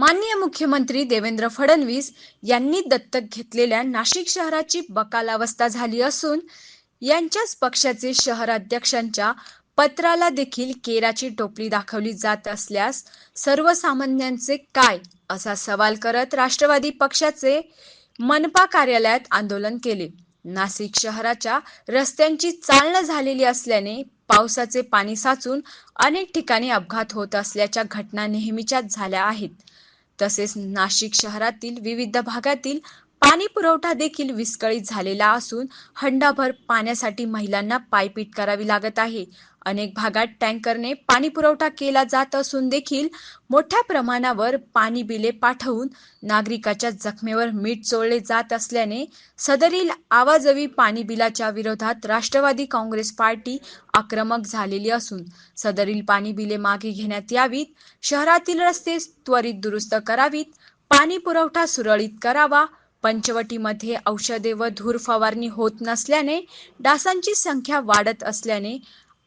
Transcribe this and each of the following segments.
माननीय मुख्यमंत्री देवेंद्र फडणवीस यांनी दत्तक घेतलेल्या नाशिक शहराची बकालावस्था झाली असून यांच्याच पक्षाचे शहराध्यक्षांच्या पत्राला देखील केराची टोपली दाखवली जात असल्यास सर्वसामान्यांचे काय असा सवाल करत राष्ट्रवादी पक्षाचे मनपा कार्यालयात आंदोलन केले. नाशिक शहराच्या रस्त्यांची चालना झालेली असल्याने पावसाचे पाणी साचून अनेक ठिकाणी अपघात होत असल्याच्या घटना नेहमीच्याच झाल्या आहेत. तसेच नाशिक शहरातील विविध भागातील पाणी पुरवठा देखील विस्कळीत झालेला असून हंडाभर पाण्यासाठी महिलांना पायपीट करावी लागत आहे. अनेक भागात टँकरने पाणी पुरवठा केला जात असून देखील मोठ्या प्रमाणावर पाणी बिले पाठवून नागरिकाच्या जखमेवर मीठ चोळले जात असल्याने सदरील आवाजवी पाणी बिलाच्या विरोधात राष्ट्रवादी काँग्रेस पार्टी आक्रमक झालेली असून सदरील पाणी बिले मागे घेण्यात यावीत शहरातील रस्ते त्वरित दुरुस्त करावीत पाणी पुरवठा सुरळीत करावा पंचवटीमध्ये औषधे व धूर फवारणी होत नसल्याने डासांची संख्या वाढत असल्याने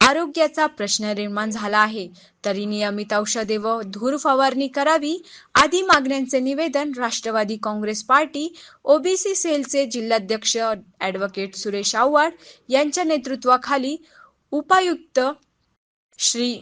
आरोग्याचा प्रश्न निर्माण झाला आहे. तरी नियमित औषधे व धूर फवारणी करावी आदी मागण्यांचे निवेदन राष्ट्रवादी काँग्रेस पार्टी ओबीसी सेलचे जिल्हाध्यक्ष ॲडव्होकेट सुरेश आव्हाड यांच्या नेतृत्वाखाली उपायुक्त श्री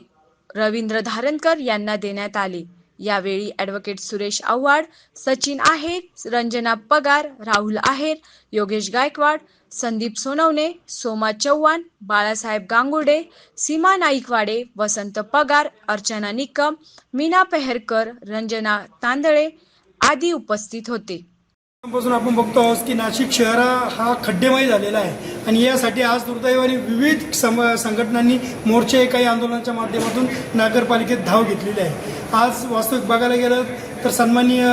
रवींद्र धारणकर यांना देण्यात आले. यावेळी ॲडव्होकेट सुरेश आव्हाड सचिन आहेर रंजना पगार राहुल आहेर योगेश गायकवाड संदीप सोनवणे सोमा चव्हाण बाळासाहेब गांगुडे सीमा नाईकवाडे वसंत पगार अर्चना निकम मीना पेहरकर रंजना तांदळे आदी उपस्थित होते. पासून आपण बघतो आहोत की नाशिक शहर हा खड्डेमय झालेला आहे. आणि यासाठी आज दुर्दैवाने विविध सम संघटनांनी मोर्चे काही आंदोलनाच्या माध्यमातून नगरपालिकेत धाव घेतलेली आहे. आज वास्तविक बघायला गेलं तर सन्माननीय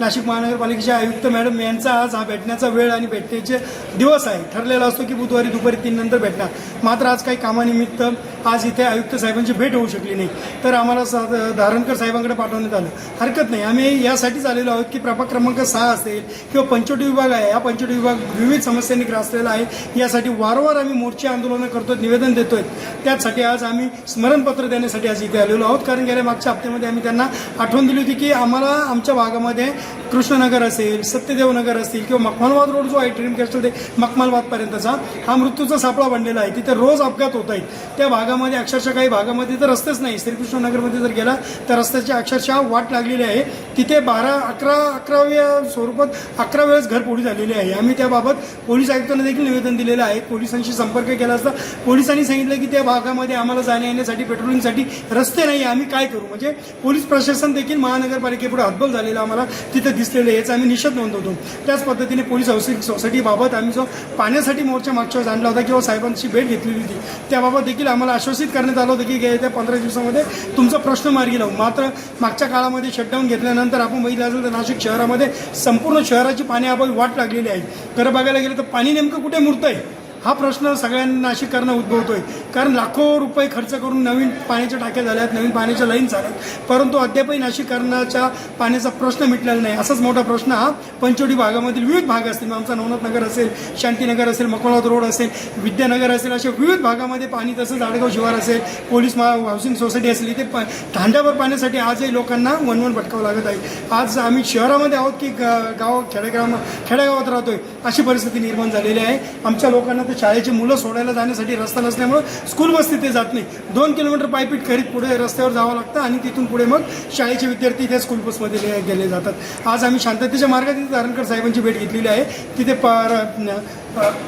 नाशिक महानगरपालिकेचे आयुक्त मॅडम यांचा आज हा भेटण्याचा वेळ आणि भेटण्याचे दिवस आहे. ठरलेला असतो की बुधवारी दुपारी तीन नंतर भेटणार. मात्र आज काही कामानिमित्त आज इथे आयुक्त साहेबांची भेट होऊ शकली नाही. तर आम्हाला सा धारणकर साहेबांकडे पाठवण्यात आलं. हरकत नाही. आम्ही यासाठीच आलेलो आहोत की प्रभाग क्रमांक सहा असेल किंवा पंचवटी विभाग आहे. या पंचवटी विभाग विविध समस्यांनी ग्रासलेला आहे. यासाठी वारंवार आम्ही मोर्चे आंदोलनं करतो निवेदन देतोय. त्याचसाठी आज आम्ही स्मरणपत्र देण्यासाठी आज इथे आलेलो आहोत. कारण गेल्या मागच्या हप्त्यामध्ये आम्ही त्यांना आठवण दिली होती की आम्हाला आमच्या भागामध्ये कृष्णनगर असेल सत्यदेवनगर असतील किंवा मखमालबाद रोड जो आहे ड्रीम कॅस्टल ते मखमालबादपर्यंतचा हा मृत्यूचा सापळा बनलेला आहे. तिथे रोज अपघात होत आहेत. त्या भागामध्ये अक्षरशः काही भागामध्ये तर रस्तेच नाही. श्रीकृष्णनगरमध्ये जर गेला तर रस्त्याची अक्षरशः वाट लागलेली आहे. तिथे बारा अकरा अकराव्या स्वरूपात अकरा वेळेस घरपोडी झालेली आहे. आम्ही त्याबाबत पोलीस आयुक्तांना देखील निवेदन दिलेलं आहे. पोलिसांशी संपर्क केला असता पोलिसांनी सांगितलं की त्या भागामध्ये आम्हाला जाण्या येण्यासाठी पेट्रोलिंगसाठी रस्ते नाही. आम्ही काय करू? म्हणजे पोलीस प्रशासन देखील महानगरपालिकेपुढे हतबल झालेलं आम्हाला. तिथं दिसलेले याचा आम्ही निषेध नोंदवतो. त्याच पद्धतीने पोलीस हाऊसिंग सोसायटीबाबत आम्ही जो पाण्यासाठी मोर्चा मागच्या वेळेस आणला होता किंवा साहेबांची भेट घेतलेली होती त्याबाबत देखील आम्हाला आश्वासित करण्यात आलं होतं की येत्या पंधरा दिवसामध्ये तुमचा प्रश्न मार्गी लावू. मात्र मागच्या काळामध्ये शटडाऊन घेतल्यानंतर आपण बघितलं असेल तर नाशिक शहरामध्ये संपूर्ण शहराची पाण्याअभावी वाट लागलेली आहे. खरं बघायला गेलं तर पाणी नेमकं कुठे मुरतं आहे हा प्रश्न सगळ्यांना नाशिककरांना उद्भवतोय. कारण लाखो रुपये खर्च करून नवीन पाण्याच्या टाक्या झाल्यात नवीन पाण्याच्या लाईन झाल्यात परंतु अद्यापही नाशिककरणाच्या पाण्याचा प्रश्न मिटलेला नाही. असाच मोठा प्रश्न हा पंचवटी भागामधील विविध भाग असतील. मग आमचा नवनाथ नगर असेल शांतीनगर असेल मकोनाथ रोड असेल विद्यानगर असेल अशा विविध भागामध्ये पाणी तसंच आडगाव शिवार असेल पोलीस महा हाऊसिंग सोसायटी असेल इथे प धांड्यावर पाण्यासाठी आजही लोकांना वनवन भटकावं लागत आहे. आज आम्ही शहरामध्ये आहोत की गाव खेडेगाव खेडेगावात राहतोय अशी परिस्थिती निर्माण झालेली आहे. आमच्या लोकांना तर शाळेची मुलं सोडायला जाण्यासाठी रस्ता नसल्यामुळं स्कूल बस तिथे जात नाही. दोन किलोमीटर पायपीट करीत पुढे रस्त्यावर जावं लागतं आणि तिथून पुढे मग शाळेचे विद्यार्थी त्या स्कूल बसमध्ये गेले जातात. आज आम्ही शांततेच्या मार्गात तिथे धारणकर साहेबांची भेट घेतलेली आहे. तिथे पार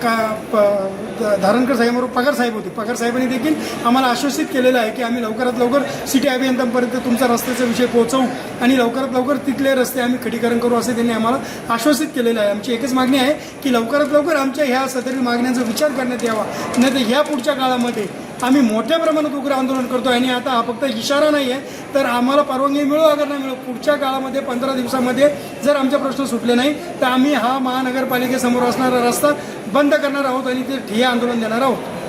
का प- धारणकर साहेबांवर पगार साहेब होते. पगार साहेबांनी देखील आम्हाला आश्वासित केलेलं आहे की आम्ही लवकरात लवकर सिटी अभियंत्यांपर्यंत तुमचा रस्त्याचा विषय पोहोचवू आणि लवकरात लवकर तिथले रस्ते आम्ही खडीकरण करू असे त्यांनी आम्हाला आश्वासित केलेलं आहे. आमची एकच मागणी आहे की लवकरात लवकर आमच्या ह्या सदरील मागण्यांचं विचार करण्यात यावा. नाही तर ह्या पुढच्या काळामध्ये आम्ही मोठ्या प्रमाणात उग्र आंदोलन करतो आणि आता हा फक्त इशारा नाही आहे तर आम्हाला परवानगी मिळो अगर नाही मिळो पुढच्या काळामध्ये पंधरा दिवसामध्ये जर आमचे प्रश्न सुटले नाही तर आम्ही हा महानगरपालिकेसमोर असणारा रस्ता बंद करणार आहोत आणि ते ठिय्या आंदोलन देणार आहोत.